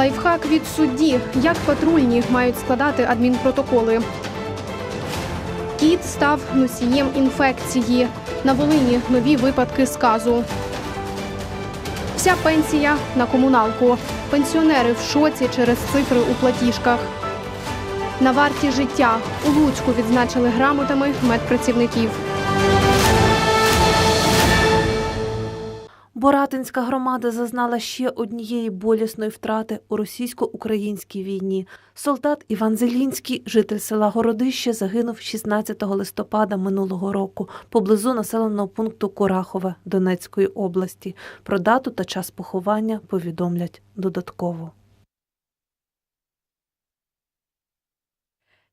Лайфхак від судді. Як патрульні мають складати адмінпротоколи. Кіт став носієм інфекції. На Волині нові випадки сказу. Вся пенсія на комуналку. Пенсіонери в шоці через цифри у платіжках. На варті життя у Луцьку відзначили грамотами медпрацівників. Боратинська громада зазнала ще однієї болісної втрати у російсько-українській війні. Солдат Іван Зелінський, житель села Городище, загинув 16 листопада минулого року поблизу населеного пункту Курахове Донецької області. Про дату та час поховання повідомлять додатково.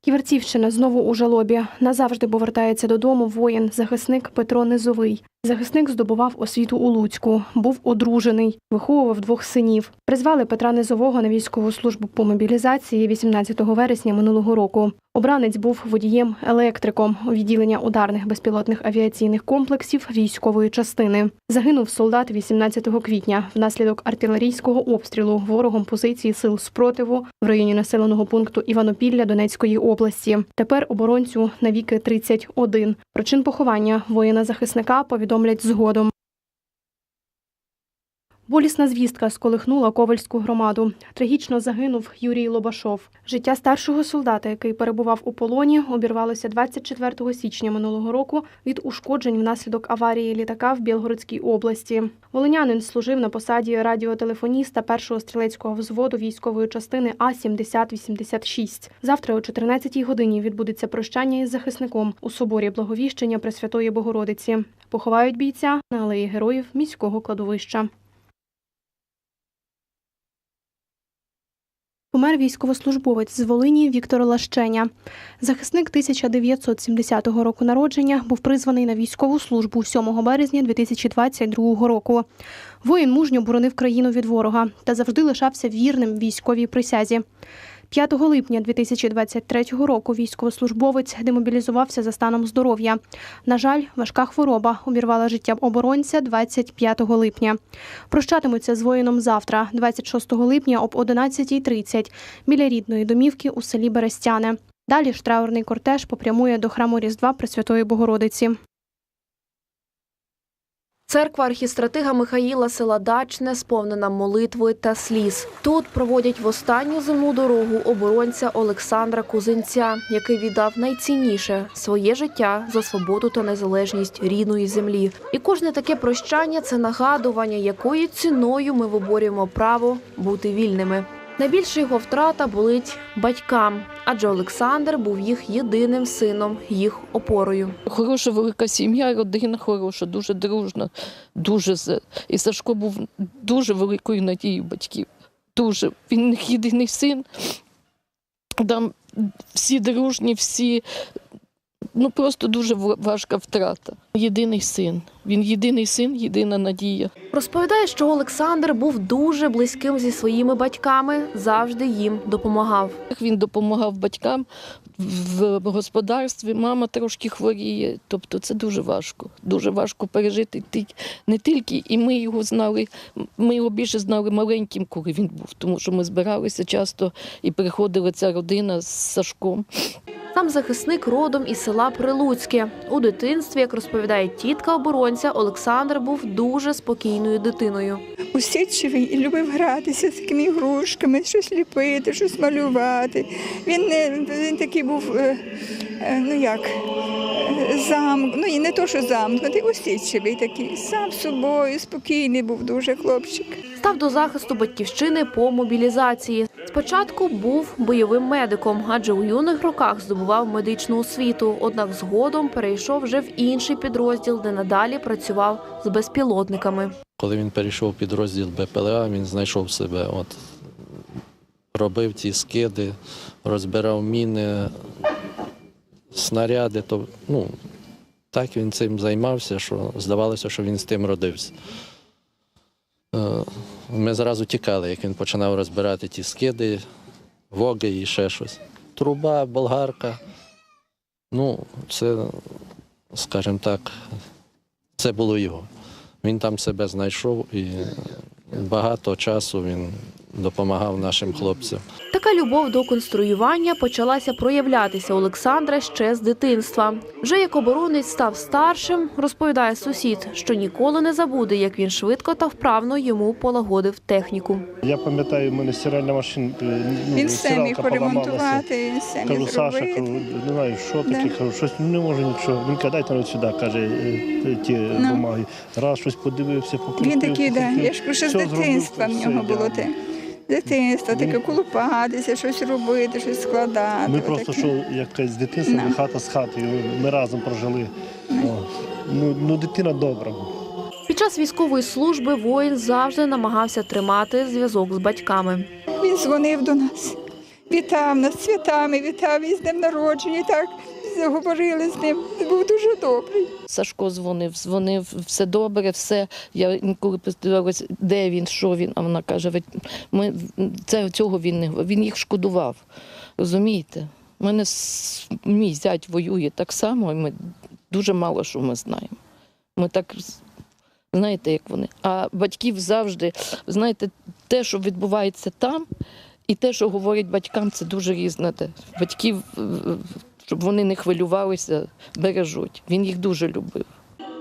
Ківерцівщина знову у жалобі. Назавжди повертається додому воїн, захисник Петро Низовий. Захисник здобував освіту у Луцьку, був одружений, виховував двох синів. Призвали Петра Низового на військову службу по мобілізації 18 вересня минулого року. Обранець був водієм-електриком у відділення ударних безпілотних авіаційних комплексів військової частини. Загинув солдат 18 квітня внаслідок артилерійського обстрілу ворогом позиції сил спротиву в районі населеного пункту Іванопілля Донецької області. Тепер оборонцю навіки 31. Причин поховання воїна-захисника повідомлять згодом. Болісна звістка сколихнула Ковальську громаду. Трагічно загинув Юрій Лобашов. Життя старшого солдата, який перебував у полоні, обірвалося 24 січня минулого року від ушкоджень внаслідок аварії літака в Білгородській області. Волинянин служив на посаді радіотелефоніста першого стрілецького взводу військової частини А 7086 Завтра о 14-й годині відбудеться прощання із захисником у соборі Благовіщення Пресвятої Богородиці. Поховають бійця на алеї героїв міського кладовища. Помер військовослужбовець з Волині Віктор Лащеня. Захисник 1970 року народження був призваний на військову службу 7 березня 2022 року. Воїн мужньо боронив країну від ворога та завжди лишався вірним військовій присязі. 5 липня 2023 року військовослужбовець демобілізувався за станом здоров'я. На жаль, важка хвороба обірвала життя оборонця 25 липня. Прощатимуться з воїном завтра, 26 липня об 11.30 біля рідної домівки у селі Берестяне. Далі ж траурний кортеж попрямує до храму Різдва Пресвятої Богородиці. Церква архістратига Михаїла села Дачне сповнена молитви та сліз. Тут проводять в останню земну дорогу оборонця Олександра Кузинця, який віддав найцінніше своє життя за свободу та незалежність рідної землі. І кожне таке прощання це нагадування, якою ціною ми виборюємо право бути вільними. Найбільша його втрата болить батькам, адже Олександр був їх єдиним сином, їх опорою. Хороша велика сім'я, родина хороша, дуже дружна, дуже і Сашко був дуже великою надією батьків. Дуже. Він їх єдиний син. Там всі дружні, всі. Ну просто дуже ва- важка втрата. Єдиний син. Він єдиний син, єдина надія. Розповідає, що Олександр був дуже близьким зі своїми батьками, завжди їм допомагав. Він допомагав батькам в господарстві. Мама трошки хворіє. Тобто це дуже важко. Дуже важко пережити не тільки, і ми його знали. Ми його більше знали маленьким, коли він був, тому що ми збиралися часто і приходила ця родина з Сашком. Сам захисник родом із села Прилуцьке. У дитинстві, як розповідає тітка оборонця, Олександр був дуже спокійною дитиною. Усидчивий і любив гратися з такими ігрушками, щось ліпити, щось малювати. Він не він такий був, е, е, ну як, е, зам, ну і не то, що замкнутий, усидчивий такий, сам собою, спокійний був дуже хлопчик. Став до захисту батьківщини по мобілізації. Спочатку був бойовим медиком, адже у юних роках здобував медичну освіту. Однак згодом перейшов вже в інший підрозділ, де надалі працював з безпілотниками. Коли він перейшов в підрозділ БПЛА, він знайшов себе. От, робив ті скиди, розбирав міни, снаряди. То, ну, так він цим займався, що здавалося, що він з тим родився. Е, Ми зразу тікали, як він починав розбирати ті скиди, воги і ще щось. Труба, болгарка. Ну, це, скажімо так, це було його. Він там себе знайшов і багато часу він допомагав нашим хлопцям. Така любов до конструювання почалася проявлятися Олександра ще з дитинства. Вже як оборонець став старшим, розповідає сусід, що ніколи не забуде, як він швидко та вправно йому полагодив техніку. Я пам'ятаю, в мене стиральна машина. е, Ну, Він все міг поремонтувати, він все Кажу, Саша, кажу, не знаю, що Да. таке, кажу, щось не можу нічого. Він каже, дайте сюди, каже, е, ті Ну. бумаги. Раз щось подивився, покрутив, Він такий, да, я ж кажу, що з дитинства в все нього було те. Дитинство, таке колупатися, щось робити, щось складати. Ми просто що якась з дитинства, хата з хатою, ми разом прожили. Ну, ну, дитина добра. Під час військової служби воїн завжди намагався тримати зв'язок з батьками. Він дзвонив до нас, вітав нас з святами, вітав із днем народження, і так заговорили з ним. Був дуже добрий. Сашко дзвонив, дзвонив, все добре, все. Я інколи питалась, де він, що він. А вона каже, ми це цього він не він їх шкодував. Розумієте? У мене мій зять воює так само, і ми дуже мало що ми знаємо. Ми так знаєте, як вони. А батьків завжди, знаєте, те, що відбувається там, і те, що говорять батькам, це дуже різне. Батьків, е, щоб вони не хвилювалися, бережуть. Він їх дуже любив.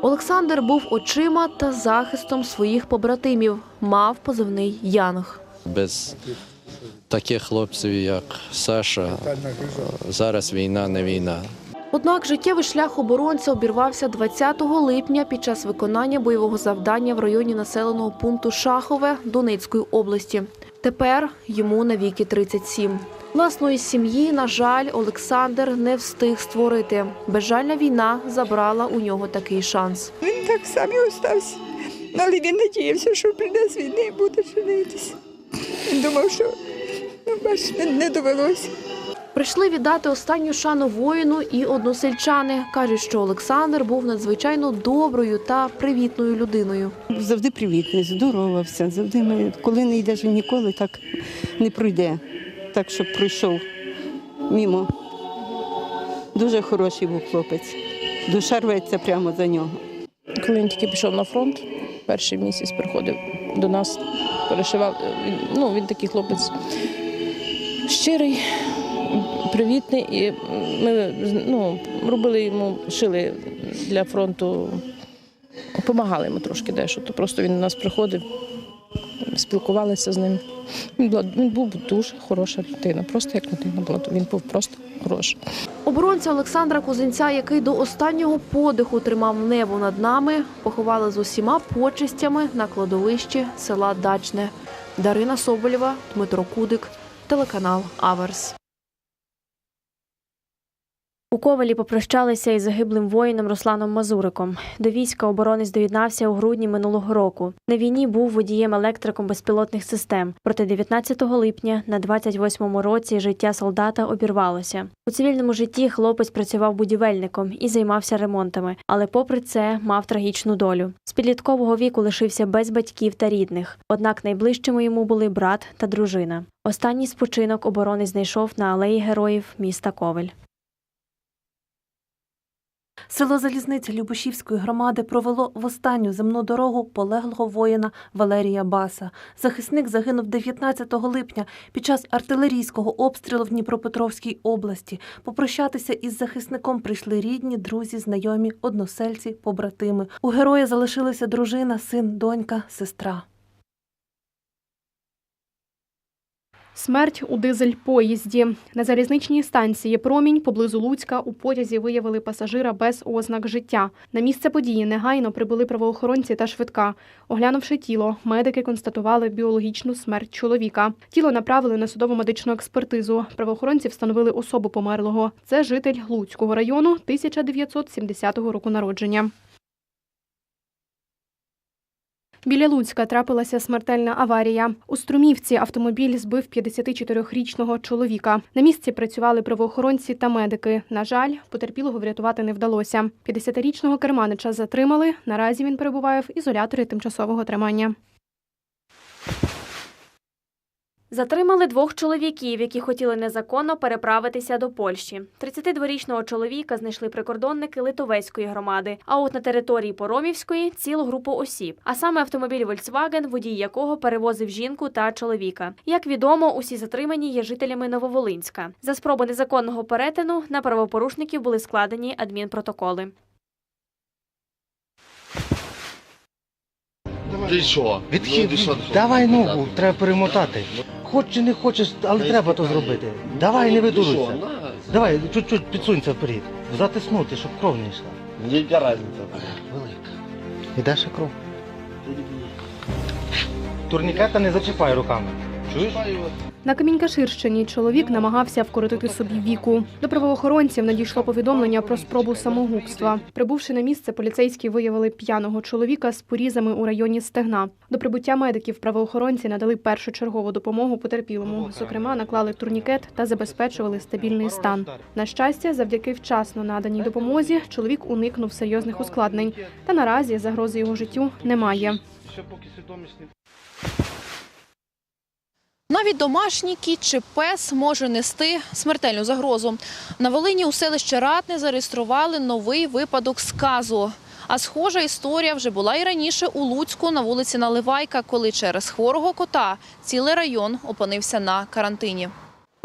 Олександр був очима та захистом своїх побратимів. Мав позивний Янг. Без таких хлопців, як Саша, зараз війна не війна. Однак життєвий шлях оборонця обірвався 20 липня під час виконання бойового завдання в районі населеного пункту Шахове Донецької області. Тепер йому навіки 37. Власної сім'ї, на жаль, Олександр не встиг створити. Безжальна війна забрала у нього такий шанс. Він так сам і остався. Але він надіявся, що прийде з війни і буде женитися. Він думав, що ну, бачите, не, не довелося. Прийшли віддати останню шану воїну і односельчани. Кажуть, що Олександр був надзвичайно доброю та привітною людиною. Завжди привітний, здоровався. Завжди ми, коли не йдеш ніколи, так не пройде. Так, щоб пройшов мімо. Дуже хороший був хлопець. Душа рветься прямо за нього. Коли він тільки пішов на фронт, перший місяць приходив до нас, перешивав. Ну, він такий хлопець щирий, привітний. І ми ну, робили йому, шили для фронту, допомагали йому трошки дещо. То просто він до нас приходив, спілкувалися з ним. Він, була, він був дуже хороша людина, просто як людина була. Він був просто хороший. Оборонця Олександра Кузинця, який до останнього подиху тримав небо над нами, поховали з усіма почестями на кладовищі села Дачне. Дарина Соболєва, Дмитро Кудик, телеканал Аверс. У Ковалі попрощалися із загиблим воїном Русланом Мазуриком. До війська оборонець доєднався у грудні минулого року. На війні був водієм-електриком безпілотних систем. Проте 19 липня на 28-му році життя солдата обірвалося. У цивільному житті хлопець працював будівельником і займався ремонтами, але попри це мав трагічну долю. З підліткового віку лишився без батьків та рідних. Однак найближчими йому були брат та дружина. Останній спочинок оборонець знайшов на алеї героїв міста Ковель. Село Залізниця Любошівської громади провело в останню земну дорогу полеглого воїна Валерія Баса. Захисник загинув 19 липня під час артилерійського обстрілу в Дніпропетровській області. Попрощатися із захисником прийшли рідні, друзі, знайомі, односельці, побратими. У героя залишилися дружина, син, донька, сестра. Смерть у дизель-поїзді. На залізничній станції Промінь поблизу Луцька у потязі виявили пасажира без ознак життя. На місце події негайно прибули правоохоронці та швидка. Оглянувши тіло, медики констатували біологічну смерть чоловіка. Тіло направили на судово медичну експертизу. Правоохоронці встановили особу померлого. Це житель Луцького району 1970 року народження. Біля Луцька трапилася смертельна аварія. У Струмівці автомобіль збив 54-річного чоловіка. На місці працювали правоохоронці та медики. На жаль, потерпілого врятувати не вдалося. 50-річного керманича затримали. Наразі він перебуває в ізоляторі тимчасового тримання. Затримали двох чоловіків, які хотіли незаконно переправитися до Польщі. 32-річного чоловіка знайшли прикордонники Литовецької громади. А от на території Поромівської цілу групу осіб, а саме автомобіль Volkswagen, водій якого перевозив жінку та чоловіка. Як відомо, усі затримані є жителями Нововолинська. За спробу незаконного перетину на правопорушників були складені адмінпротоколи. Ти що? Відхід, Ну, ти що? давай ногу, треба перемотати. Хоч чи не хочеш, але треба то зробити. Давай, не Ти видуруйся. Давай, чуть-чуть підсунься вперед. Затиснути, щоб кров не йшла. Яка разниця? Велика. Іде ще кров. Турнікета не зачіпай руками. Чуєш? На Камінькаширщині чоловік намагався вкоротити собі віку. До правоохоронців надійшло повідомлення про спробу самогубства. Прибувши на місце, поліцейські виявили п'яного чоловіка з порізами у районі стегна. До прибуття медиків правоохоронці надали першочергову допомогу потерпілому. Зокрема, наклали турнікет та забезпечували стабільний стан. На щастя, завдяки вчасно наданій допомозі, чоловік уникнув серйозних ускладнень. Та наразі загрози його життю немає. Ще поки свідомість Навіть домашній кіт чи пес може нести смертельну загрозу. На Волині у селищі Ратне зареєстрували новий випадок сказу. А схожа історія вже була і раніше у Луцьку на вулиці Наливайка, коли через хворого кота цілий район опинився на карантині.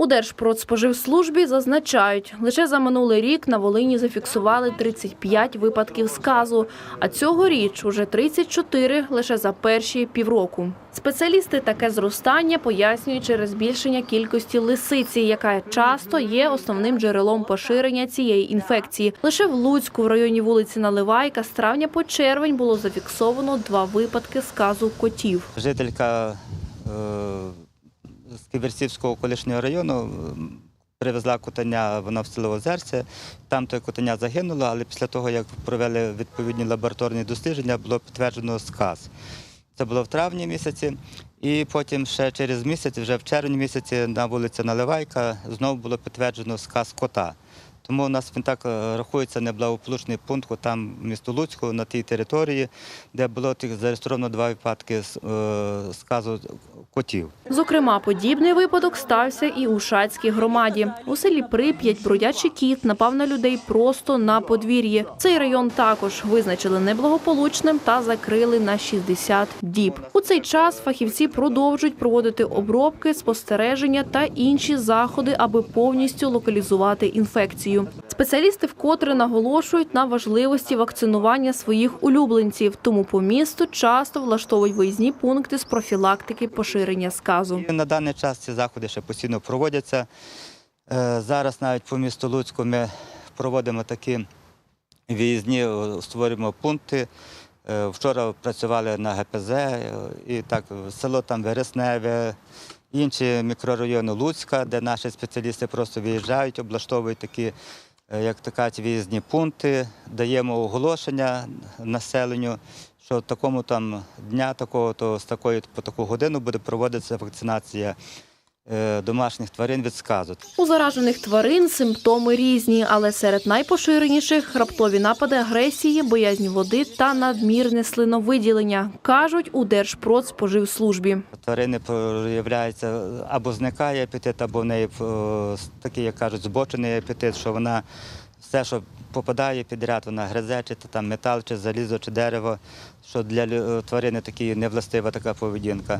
У Держпродспоживслужбі зазначають, лише за минулий рік на Волині зафіксували 35 випадків сказу, а цьогоріч уже 34 лише за перші півроку. Спеціалісти таке зростання пояснюють через збільшення кількості лисиці, яка часто є основним джерелом поширення цієї інфекції. Лише в Луцьку в районі вулиці Наливайка з травня по червень було зафіксовано два випадки сказу котів. Жителька е, з Ківерсівського колишнього району привезла котеня, вона в село Озерце. Там той котеня загинуло, але після того, як провели відповідні лабораторні дослідження, було підтверджено сказ. Це було в травні місяці, і потім ще через місяць, вже в червні місяці, на вулиці Наливайка знову було підтверджено сказ кота. Тому у нас він так е, рахується неблагополучний пункт там місто Луцьку, на тій території, де було зареєстровано два випадки е, сказу котів. Зокрема, подібний випадок стався і у Шацькій громаді. У селі Прип'ять бродячий кіт напав на людей просто на подвір'ї. Цей район також визначили неблагополучним та закрили на 60 діб. У цей час фахівці продовжують проводити обробки, спостереження та інші заходи, аби повністю локалізувати інфекцію. Спеціалісти вкотре наголошують на важливості вакцинування своїх улюбленців, тому по місту часто влаштовують виїзні пункти з профілактики поширення сказу. На даний час ці заходи ще постійно проводяться. Е, Зараз навіть по місту Луцьку ми проводимо такі виїзні, створюємо пункти. Е, Вчора працювали на ГПЗ, е, і так село там Вересневе, інші мікрорайони Луцька, де наші спеціалісти просто виїжджають, облаштовують такі, е, як то виїзні пункти, даємо оголошення населенню, що такому там дня, такого, то з такої по таку годину буде проводитися вакцинація домашніх тварин від сказу. У заражених тварин симптоми різні, але серед найпоширеніших раптові напади агресії, боязнь води та надмірне слиновиділення, кажуть у Держпродспоживслужбі. Тварини проявляється або зникає апетит, або в неї е, такий, як кажуть, збочений апетит, що вона все, що попадає підряд, вона гризе, чи там метал, чи залізо, чи дерево, що для е, тварини такі невластива така поведінка.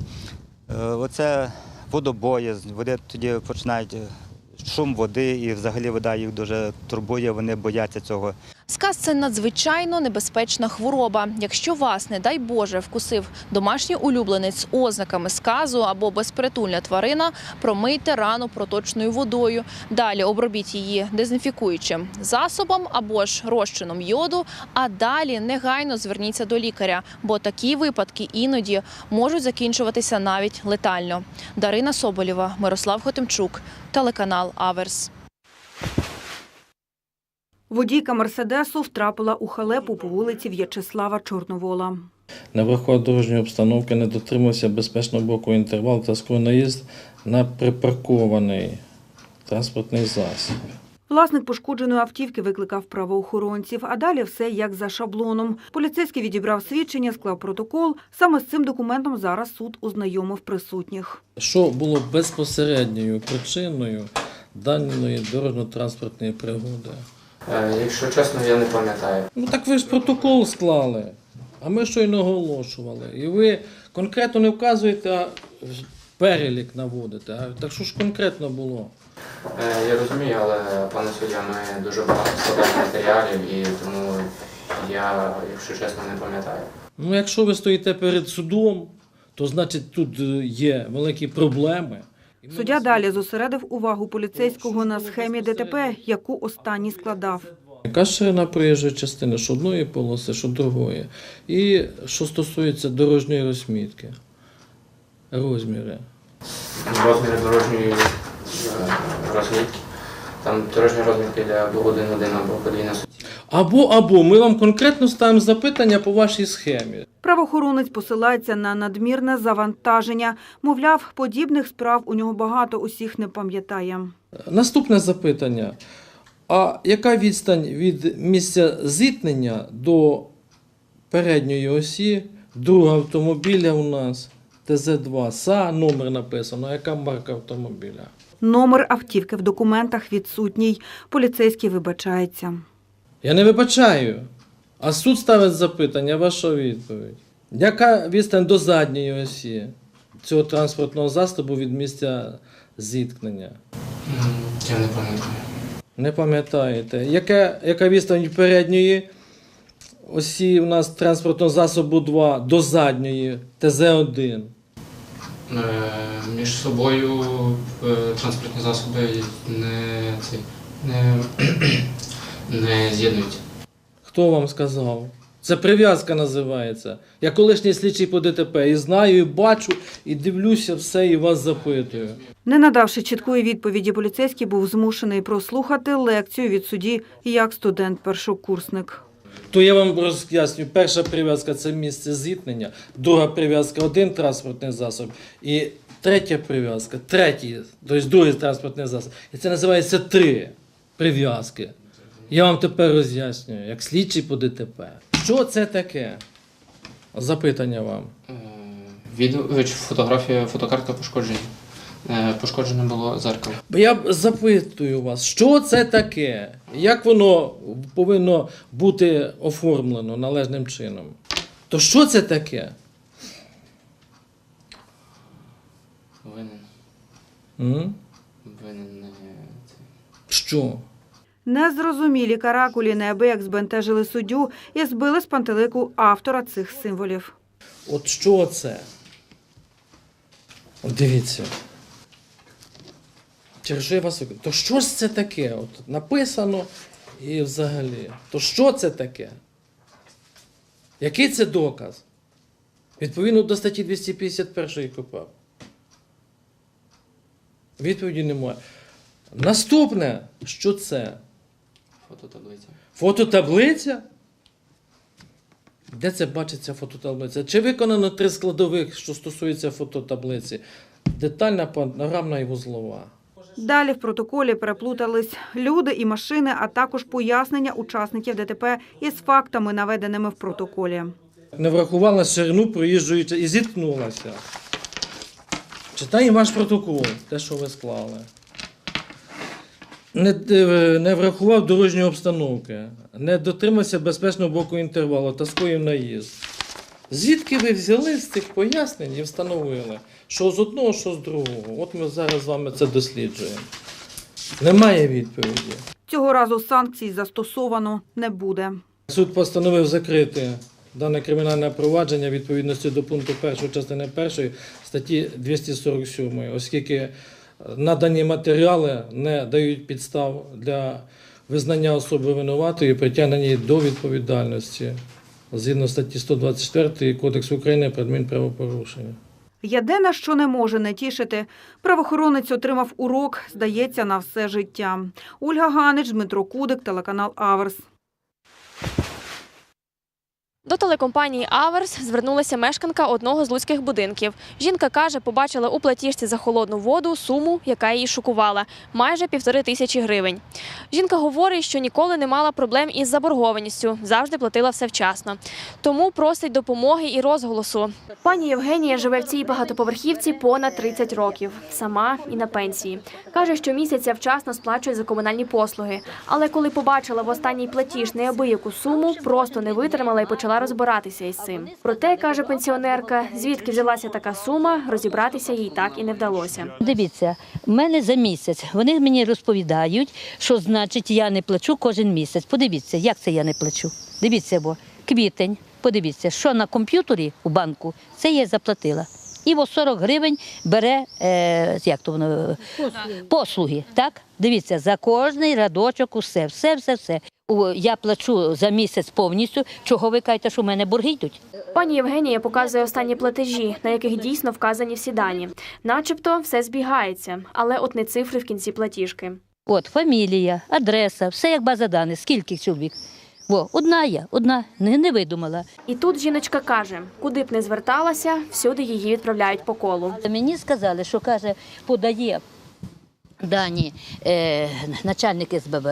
Е, Оце водобоязнь, вони тоді починають е, шум води, і взагалі вода їх дуже турбує, вони бояться цього. Сказ це надзвичайно небезпечна хвороба. Якщо вас, не дай Боже, вкусив домашній улюбленець з ознаками сказу або безпритульна тварина, промийте рану проточною водою. Далі обробіть її дезінфікуючим засобом або ж розчином йоду. А далі негайно зверніться до лікаря, бо такі випадки іноді можуть закінчуватися навіть летально. Дарина Соболєва, Мирослав Хотимчук, телеканал Аверс. Водійка Мерседесу втрапила у халепу по вулиці В'ячеслава Чорновола. На врахував дорожньої обстановки не дотримався безпечного боку інтервал та наїзд на припаркований транспортний засіб. Власник пошкодженої автівки викликав правоохоронців, а далі все як за шаблоном. Поліцейський відібрав свідчення, склав протокол. Саме з цим документом зараз суд ознайомив присутніх. Що було безпосередньою причиною даної дорожньо-транспортної пригоди? Е, Якщо чесно, я не пам'ятаю. Ну так ви ж протокол склали, а ми щойно оголошували. І ви конкретно не вказуєте, а перелік наводите. А так що ж конкретно було? Е, Я розумію, але пане суддя, ми дуже багато складаємо матеріалів і тому я, якщо чесно, не пам'ятаю. Ну, якщо ви стоїте перед судом, то значить тут е, є великі проблеми. Суддя далі зосередив увагу поліцейського на схемі ДТП, яку останній складав. Яка ширина проїжджої частини, що одної полоси, що другої. І що стосується дорожньої розмітки, розміри. Розміри дорожньої е, розмітки. Там дорожня розмітка йде або один один, або подвійна суття. Або, або ми вам конкретно ставимо запитання по вашій схемі. Правоохоронець посилається на надмірне завантаження. Мовляв, подібних справ у нього багато, усіх не пам'ятає. Наступне запитання. А яка відстань від місця зіткнення до передньої осі другого автомобіля у нас ТЗ-2 СА, номер написано, яка марка автомобіля? Номер автівки в документах відсутній. Поліцейський вибачається. Я не вибачаю. А суд ставить запитання, ваша відповідь. Яка відстань до задньої осі цього транспортного засобу від місця зіткнення? Я не пам'ятаю. Не пам'ятаєте. Яка, яка відстань передньої осі у нас транспортного засобу 2 до задньої ТЗ-1? Е, Між собою е, транспортні засоби не, не, не з'єднуються. Хто вам сказав? Це прив'язка називається. Я колишній слідчий по ДТП і знаю, і бачу, і дивлюся все, і вас запитую. Не надавши чіткої відповіді, поліцейський був змушений прослухати лекцію від судді як студент-першокурсник. То я вам роз'ясню, перша прив'язка це місце зіткнення, друга прив'язка один транспортний засіб, і третя прив'язка, третій, тобто другий транспортний засіб. І це називається три прив'язки. Я вам тепер роз'яснюю, як слідчий по ДТП. Що це таке? Запитання вам. Е, Відео, е, чи фотографія, фотокартка пошкоджена. Е, Пошкоджене було зеркало. Бо Я запитую вас, що це таке? Як воно повинно бути оформлено належним чином? То що це таке? Винен. М? Винен. Що? Незрозумілі каракулі неабияк збентежили суддю і збили з пантелику автора цих символів. От що це? От дивіться. Через вас? То що ж це таке? От написано і взагалі. То що це таке? Який це доказ? Відповідно до статті 251 КПАП. Відповіді немає. Наступне, що це? Фототаблиця. Фототаблиця? Де це бачиться фототаблиця? Чи виконано три складових, що стосується фототаблиці? Детальна панорамна і вузлова. Далі в протоколі переплутались люди і машини, а також пояснення учасників ДТП із фактами, наведеними в протоколі. Не врахувала ширину проїжджої і зіткнулася. Читаємо ваш протокол, те, що ви склали. Не, е, не врахував дорожньої обстановки, не дотримався безпечного боку інтервалу та скоїв наїзд. Звідки ви взяли з цих пояснень і встановили, що з одного, що з другого? От ми зараз з вами це досліджуємо. Немає відповіді. Цього разу санкцій застосовано не буде. Суд постановив закрити дане кримінальне провадження відповідності до пункту 1 частини 1 статті 247, оскільки надані матеріали не дають підстав для визнання особи винуватою і притягнення до відповідальності згідно статті 124 Кодексу України про адмінправопорушення. Єдине, що не може не тішити, правоохоронець отримав урок, здається, на все життя. Ольга Ганич, Дмитро Кудик, телеканал Аверс. До телекомпанії Аверс звернулася мешканка одного з луцьких будинків. Жінка каже, побачила у платіжці за холодну воду суму, яка її шокувала – майже півтори тисячі гривень. Жінка говорить, що ніколи не мала проблем із заборгованістю, завжди платила все вчасно. Тому просить допомоги і розголосу. Пані Євгенія живе в цій багатоповерхівці понад 30 років, сама і на пенсії. Каже, що місяця вчасно сплачує за комунальні послуги. Але коли побачила в останній платіж неабияку суму, просто не витримала і почала розбиратися із цим. Проте, каже пенсіонерка, звідки взялася така сума, розібратися їй так і не вдалося. Дивіться, в мене за місяць. Вони мені розповідають, що значить я не плачу кожен місяць. Подивіться, як це я не плачу. Дивіться, бо квітень. Подивіться, що на комп'ютері у банку, це я заплатила. І во 40 гривень бере е, як то воно, послуги. послуги. Так? Дивіться, за кожний радочок усе, все, все, все. Я плачу за місяць повністю. Чого ви кажете, що в мене борги йдуть? Пані Євгенія показує останні платежі, на яких дійсно вказані всі дані. Начебто все збігається, але от не цифри в кінці платіжки. От фамілія, адреса, все як база даних. Скільки чоловік? Во, одна я, одна, не, не видумала. І тут жіночка каже, куди б не зверталася, всюди її відправляють по колу. Мені сказали, що каже, подає дані е, начальник СББ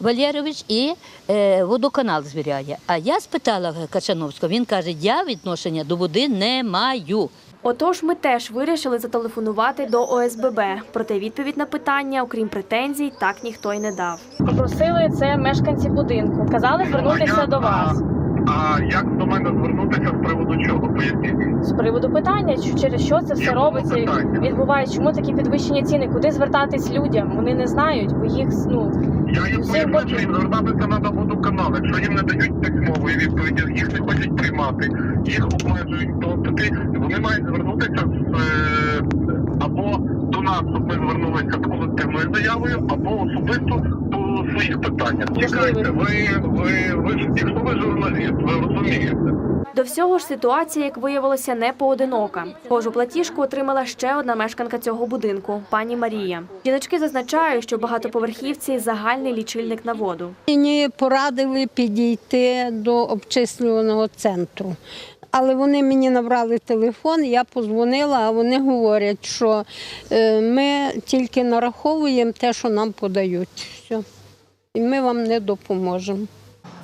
Валєрович і е, водоканал звіряє. А я спитала Качановського, він каже, я відношення до води не маю. Отож, ми теж вирішили зателефонувати до ОСББ. Проте відповідь на питання, окрім претензій, так ніхто й не дав. Попросили це мешканці будинку. Казали звернутися до вас А як до мене звернутися з приводу чого? Поясніть. з приводу питання, чи через що це все робиться, питання? відбувається, чому такі підвищені ціни, куди звертатись людям? Вони не знають, бо їх ну Я їм поясню, що їм звертатися треба водоканал. Якщо їм не дають письмової відповіді, їх не хочуть приймати, їх обмежують, то тоді вони мають звернутися з е, або до нас, щоб ми звернулися з колективною заявою, або особисто своїх питаннях. Чекайте, ви, ви, ви, ж- якщо ви журналіст, ви розумієте. До всього ж ситуація, як виявилося, не поодинока. Схожу платіжку отримала ще одна мешканка цього будинку пані Марія. Жіночки зазначають, що багатоповерхівці загальний лічильник на воду. Мені порадили підійти до обчислюваного центру. Але вони мені набрали телефон, я позвонила, а вони говорять, що е, ми тільки нараховуємо те, що нам подають. Все. І ми вам не допоможемо.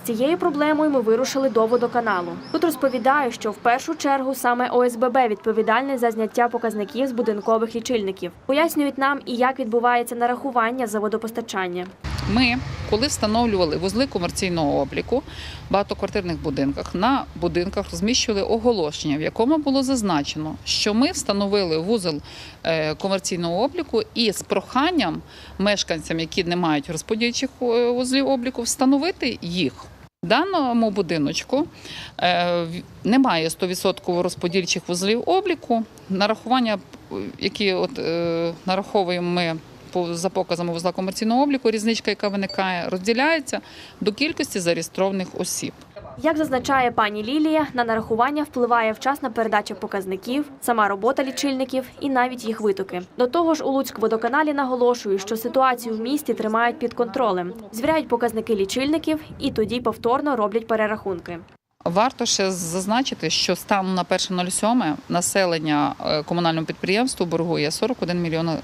Цією проблемою ми вирушили до водоканалу. Тут розповідаю, що в першу чергу саме ОСББ відповідальне за зняття показників з будинкових лічильників. Пояснюють нам і як відбувається нарахування за водопостачання. Ми, коли встановлювали вузли комерційного обліку в багатоквартирних будинках, на будинках розміщували оголошення, в якому було зазначено, що ми встановили вузол е, комерційного обліку і з проханням мешканцям, які не мають розподільчих е, вузлів обліку, встановити їх. В даному будиночку е, немає 100% розподільчих вузлів обліку. Нарахування, які от, е, нараховуємо ми за показами вузла комерційного обліку, різничка, яка виникає, розділяється до кількості зареєстрованих осіб. Як зазначає пані Лілія, на нарахування впливає вчасна передача показників, сама робота лічильників і навіть їх витоки. До того ж, у Луцькводоканалі наголошують, що ситуацію в місті тримають під контролем, звіряють показники лічильників і тоді повторно роблять перерахунки. Варто ще зазначити, що станом на 1.07 населення е, комунальному підприємству боргує 41 мільйон е,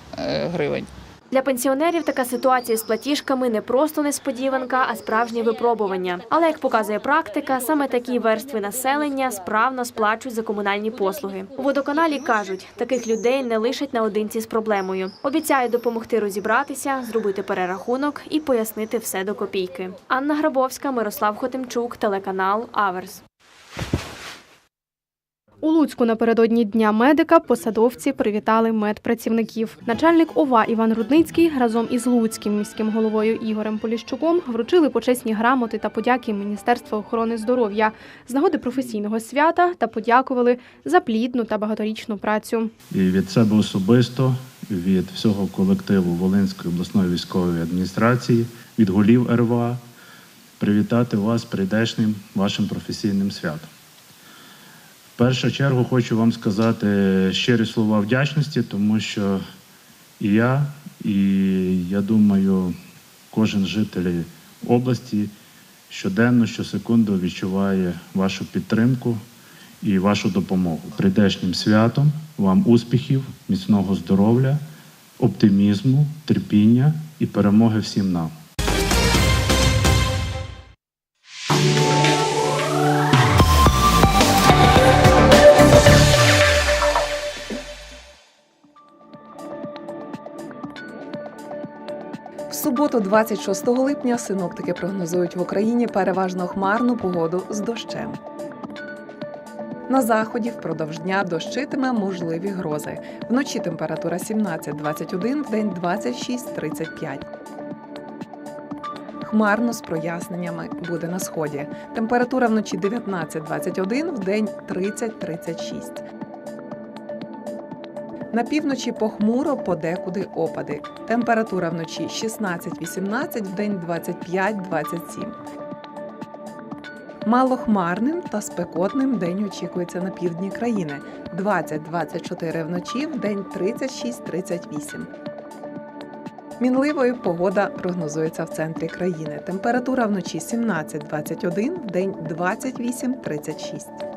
гривень. Для пенсіонерів така ситуація з платіжками не просто несподіванка, а справжнє випробування. Але як показує практика, саме такі верстви населення справно сплачують за комунальні послуги. У водоканалі кажуть, таких людей не лишать наодинці з проблемою. Обіцяють допомогти розібратися, зробити перерахунок і пояснити все до копійки. Анна Грабовська, Мирослав Хотимчук, телеканал Аверс. У Луцьку напередодні дня медика посадовці привітали медпрацівників. Начальник ОВА Іван Рудницький разом із Луцьким міським головою Ігорем Поліщуком вручили почесні грамоти та подяки Міністерства охорони здоров'я з нагоди професійного свята та подякували за плідну та багаторічну працю. І від себе особисто, від всього колективу Волинської обласної військової адміністрації, від голів РВА привітати вас прийдешнім вашим професійним святом. Першу чергу хочу вам сказати щирі слова вдячності, тому що і я, і я думаю, кожен житель області щоденно, щосекунду відчуває вашу підтримку і вашу допомогу. Прийдешнім святом вам успіхів, міцного здоров'я, оптимізму, терпіння і перемоги всім нам. 26 липня, синоптики прогнозують в Україні переважно хмарну погоду з дощем. На заході впродовж дня дощитиме можливі грози. Вночі температура 17-21, вдень 26-35. Хмарно з проясненнями буде на сході. Температура вночі 19-21, вдень 30-36. На півночі похмуро, подекуди опади. Температура вночі 16-18, вдень 25-27. Малохмарним та спекотним день очікується на півдні країни 20-24 вночі, вдень 36-38. Мінливою погода прогнозується в центрі країни. Температура вночі 17-21, вдень 28-36.